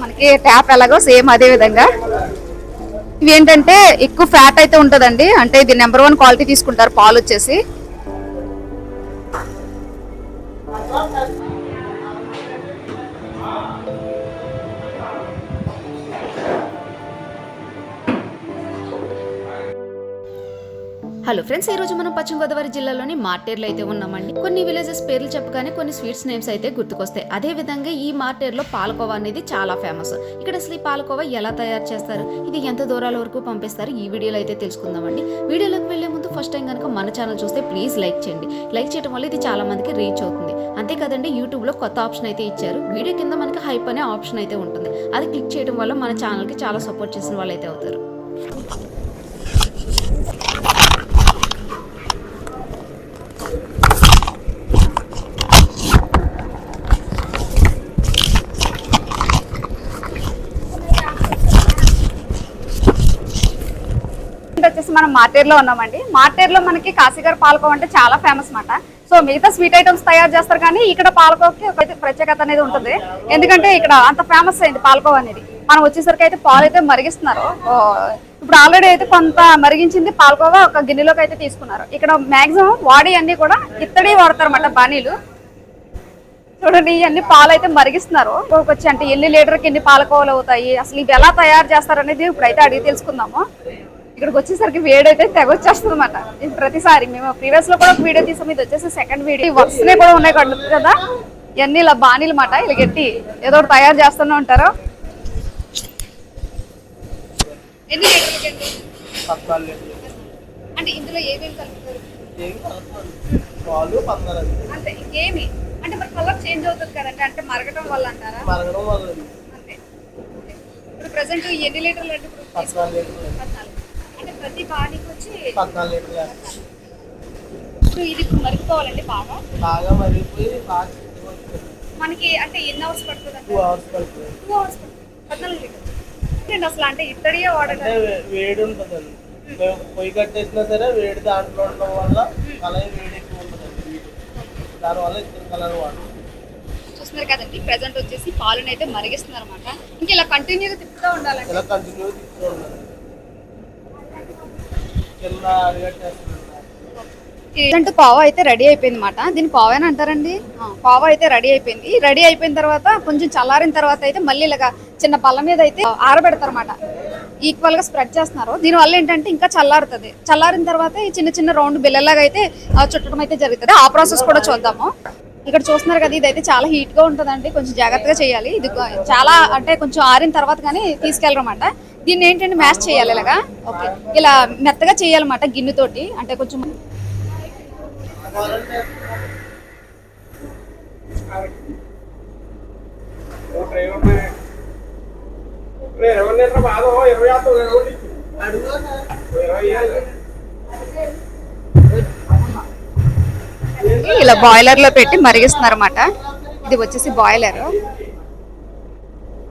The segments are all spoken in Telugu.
మనకి ట్యాప్ ఎలాగో సేమ్ అదే విధంగా. ఇవి ఏంటంటే ఎక్కువ ఫ్యాట్ అయితే ఉంటుందండి. అంటే ఇది నెంబర్ వన్ క్వాలిటీ తీసుకుంటారు పాలు వచ్చేసి. హలో ఫ్రెండ్స్ ఈ రోజు మనం పశ్చిమ గోదావరి జిల్లాలోని మార్టేర్లో అయితే ఉన్నామండి. కొన్ని విలేజెస్ పేర్లు చెప్పగానే కొన్ని స్వీట్స్ నేమ్స్ అయితే గుర్తుకొస్తాయి. అదే విధంగా ఈ మార్టేర్లో పాలకోవా అనేది చాలా ఫేమస్. ఇక్కడ అసలు ఈ పాలకోవా ఎలా తయారు చేస్తారు? ఇది ఎంత దూరాల వరకు పంపిస్తారు? ఈ వీడియోలో అయితే తెలుసుకుందామండి. వీడియోలోకి వెళ్ళే ముందు ఫస్ట్ టైం కనుక మన ఛానల్ చూస్తే ప్లీజ్ లైక్ చేయండి. లైక్ చేయడం వల్ల ఇది చాలా మందికి రీచ్ అవుతుంది. అంతే కదండి యూట్యూబ్లో కొత్త ఆప్షన్ అయితే ఇచ్చారు. వీడియో కింద మనకి హైప్ అనే ఆప్షన్ అయితే ఉంటుంది. అది క్లిక్ చేయడం వల్ల మన ఛానల్కి చాలా సపోర్ట్ చేసిన వాళ్ళు అయితే అవుతారు ఇక్కడ వచ్చేసి మనం మార్టేర్లో ఉన్నామండి. మార్టేర్లో మనకి కాశీగారు పాలకోవ అంటే చాలా ఫేమస్ మాట. సో మిగతా స్వీట్ ఐటమ్స్ తయారు చేస్తారు కానీ ఇక్కడ పాలకోవకి ఒక ప్రత్యేకత అనేది ఉంటుంది. ఎందుకంటే ఇక్కడ అంత ఫేమస్ అయింది పాలకోవ అనేది? మనం వచ్చేసరికి అయితే పాలు అయితే మరిగిస్తున్నారు. ఇప్పుడు ఆల్రెడీ అయితే కొంత మరిగించింది పాలకోవా ఒక గిన్నెలోకి అయితే తీసుకున్నారు. ఇక్కడ మాక్సిమం వాడి అన్ని కూడా ఇత్తడి వాడతారు అన్నమాట బాణీలు చూడండి ఇవన్నీ పాలు అయితే మరిగిస్తున్నారు. వచ్చి అంటే ఎన్ని లీటర్కి ఎన్ని పాలకోవలు అవుతాయి? అసలు ఇవి ఎలా తయారు చేస్తారు అనేది ఇప్పుడైతే అడిగి తెలుసుకుందాము. ఇక్కడికి వచ్చేసరికి వేడి అయితే తెగ వచ్చేస్తుంది అనమాట ప్రతిసారి మేము ప్రీవియస్లో కూడా ఒక వీడియో తీసాం. ఇది వచ్చేసి సెకండ్ వీడియో వరుసనే కూడా ఉన్నాయి కడు కదా? ఇవన్నీ ఇలా బాణీలు మాట ఇలా గట్టి ఏదో తయారు చేస్తూనే ఉంటారు. అంటే ఇందులో ఏమేమి కలుపుతారు? అంటే ఇంకేమి? అంటే మరి కలర్ చేంజ్ అవుతుంది కదండి. అంటే మరగటం వల్ల అంటారా? మరగడం వల్ల అంతే. ఇప్పుడు ప్రెసెంట్ ఎన్ని లీటర్లు అంటే ఇప్పుడు పద్నాలుగు లీటర్లు పద్నాలుగు అంటే ప్రతి బాడీకి వచ్చి పద్నాలుగు లీటర్లు. ఇప్పుడు ఇది ఇప్పుడు మరిగిపోవాలండి బాగా? బాగా మరిగిపోయి బాగా. మనకి అంటే ఎన్ని అవర్స్ పడుతుంది టూ అవర్స్ పడుతుంది. టూ అవర్స్ పడుతుంది. పద్నాలుగు లీటర్లు అసలు అంటే ఇత్తడియే అంటే వాడటం వే- వేడి ఉంటుందండి పొయ్యి కట్టేసినా సరే వేడి దాంట్లో ఉండడం వల్ల కలయి వేడి ఎక్కువ ఉంటుందండి దానివల్ల ఇద్దరు కలర్ వాడతాం. చూస్తున్నారు కదండి ప్రెసెంట్ వచ్చేసి పాలను అయితే మరిగిస్తున్నారు అనమాట ఇంకా ఇలా కంటిన్యూగా తిప్పుతూ ఉండాలండి? ఇలా కంటిన్యూ తిప్పుతూ ఉండాలి. అంటే పావ అయితే రెడీ అయిపోయింది అనమాట దీన్ని పావ అని అంటారండి? పావా పావ అయితే రెడీ అయిపోయింది. రెడీ అయిపోయిన తర్వాత కొంచెం చల్లారిన తర్వాత అయితే మళ్ళీ ఇలాగా చిన్న పళ్ళ మీద అయితే ఆరబెడతారు అనమాట ఈక్వల్గా స్ప్రెడ్ చేస్తున్నారు. దీనివల్ల ఏంటంటే ఇంకా చల్లారుతుంది. చల్లారిన తర్వాత ఈ చిన్న చిన్న రౌండ్ బిల్లలాగా అయితే చుట్టడం అయితే జరుగుతుంది. ఆ ప్రాసెస్ కూడా చూద్దాము. ఇక్కడ చూస్తున్నారు కదా ఇదైతే చాలా హీట్గా ఉంటుందండి. కొంచెం జాగ్రత్తగా చేయాలి. ఇది చాలా అంటే కొంచెం ఆరిన తర్వాత కానీ తీసుకెళ్ళరమాట దీన్ని ఏంటంటే మ్యాష్ చేయాలి ఇలాగా. ఓకే. ఇలా మెత్తగా చేయాలన్నమాట గిన్నెతోటి. అంటే కొంచెం ఇలా బాయిలర్లో పెట్టి మరిగిస్తున్నారు అనమాట ఇది వచ్చేసి బాయిలర్.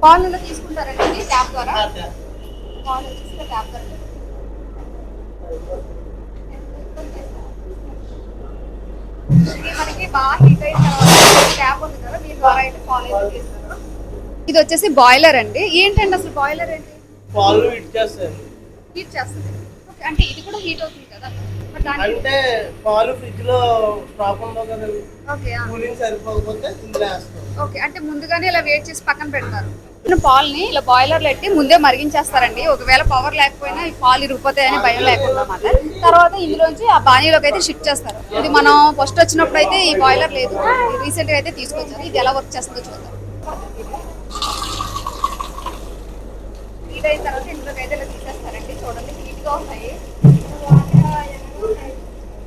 పాలు ఇలా తీసుకుంటారండి ఇది ట్యాప్ ద్వారా. పాలు వచ్చేసి ట్యాప్ ద్వారా ఇది మనకి బాగా హీట్ అయిన తర్వాత ట్యాప్ ఉంది కదా దీని ద్వారా అయితే పాలు అయితే ఇది వచ్చేసి బాయిలర్ అండి. ఏంటండి అసలు బాయిలర్ ఏంటి? పాలు ఇట్ చేస్తాయండి. హీట్ చేస్తుంది. అంటే ఇది కూడా హీట్ అవుతుంది కదా? అంటే పాలు ఫ్రిడ్జ్లో స్టాక్ ఉండవు కదండి ఓకే ఆ. కూలింగ్ సరిపోకపోతే ఇందులో వేస్తాం. ఓకే అంటే ముందుగానే ఇలా వేట్ చేసి పక్కన పెడతారు. ఉన్న పాల్ని ఇలా బాయిలర్ పెట్టి ముందే మరిగించేస్తారండి. ఒకవేళ పవర్ లేకపోయినా ఈ పాలు ఇరిగిపోతాయని భయం లేకుండా అన్నమాట తర్వాత ఇందులోంచి ఆ బాణీలోకి అయితే షిఫ్ట్ చేస్తారు. ఇది మనం ఫస్ట్ వచ్చినప్పుడు అయితే ఈ బాయిలర్ లేదు. రీసెంట్గా అయితే తీసుకొచ్చారు. ఇది ఎలా వర్క్ చేస్తుందో చూద్దాం. హీట్ అయిన తర్వాత ఇందులోకి అయితే ఇలా తీసేస్తారండి. చూడండి హీట్గా ఉన్నాయి.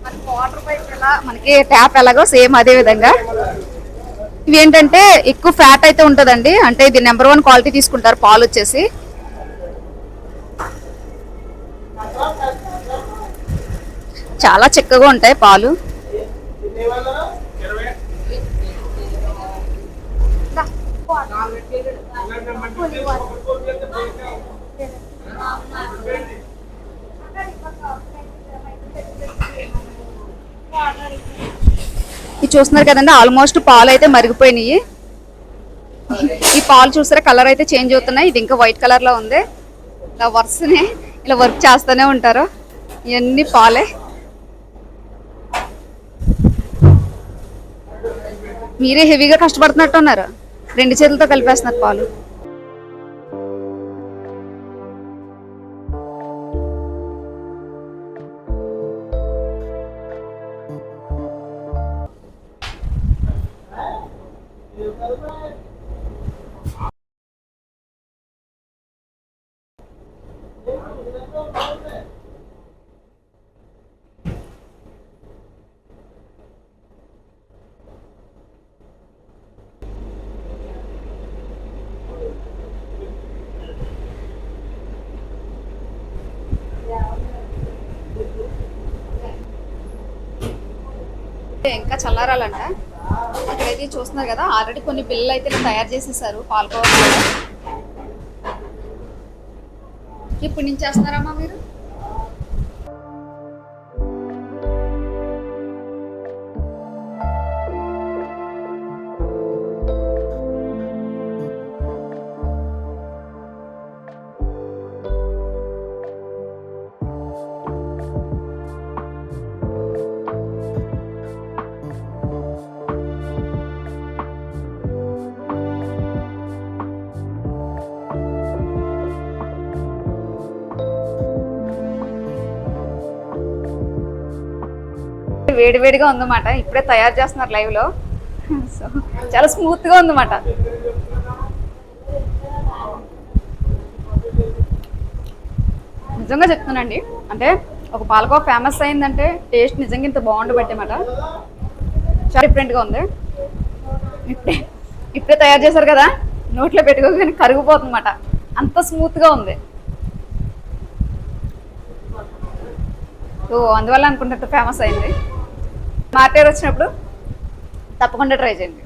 మనకి వాటర్ పైప్ ఎలా మనకి ట్యాప్ ఎలాగో సేమ్ అదే విధంగా. ఇవి ఏంటంటే ఎక్కువ ఫ్యాట్ అయితే ఉంటుందండి. అంటే ఇది నెంబర్ వన్ క్వాలిటీ తీసుకుంటారు పాలు వచ్చేసి. చాలా చిక్కగా ఉంటాయి పాలు. ఇది చూస్తున్నారు కదండి ఆల్మోస్ట్ పాలు అయితే మరిగిపోయినాయి. ఈ పాలు చూసారా కలర్ అయితే చేంజ్ అవుతున్నాయి. ఇది ఇంకా వైట్ కలర్లో ఉంది. ఇలా వర్క్స్ని ఇలా వర్క్ చేస్తూనే ఉంటారు. ఇవన్నీ పాలే. మీరే హెవీగా కష్టపడుతున్నట్టు ఉన్నారు రెండు చేతులతో కలిపేస్తున్నారు పాలు. ఇంకా చల్లారాలంట. ఇక్కడైతే చూస్తున్నారు కదా ఆల్రెడీ కొన్ని పిల్లలు అయితే తయారు చేసేసారు పాలకోవాలి ఇప్పుడు నుంచి చేస్తున్నారమ్మా మీరు? వేడి వేడిగా ఉందన్నమాట. ఇప్పుడే తయారు చేస్తున్నారు లైవ్లో. సో చాలా స్మూత్గా ఉందన్నమాట. నిజంగా చెప్తున్నానండి. అంటే ఒక పాలకో ఫేమస్ అయిందంటే టేస్ట్ నిజంగా ఇంత బాగుండి అన్నమాట చాలా డిఫరెంట్గా ఉంది. ఇప్పుడే ఇప్పుడే తయారు చేశారు కదా. నోట్లో పెట్టుకోగానే కరిగిపోతుందన్నమాట. అంత స్మూత్గా ఉంది. సో అందువల్ల అనుకుంటే ఫేమస్ అయింది. మాట్లాడొచ్చినప్పుడు వచ్చినప్పుడు తప్పకుండా ట్రై చేయండి.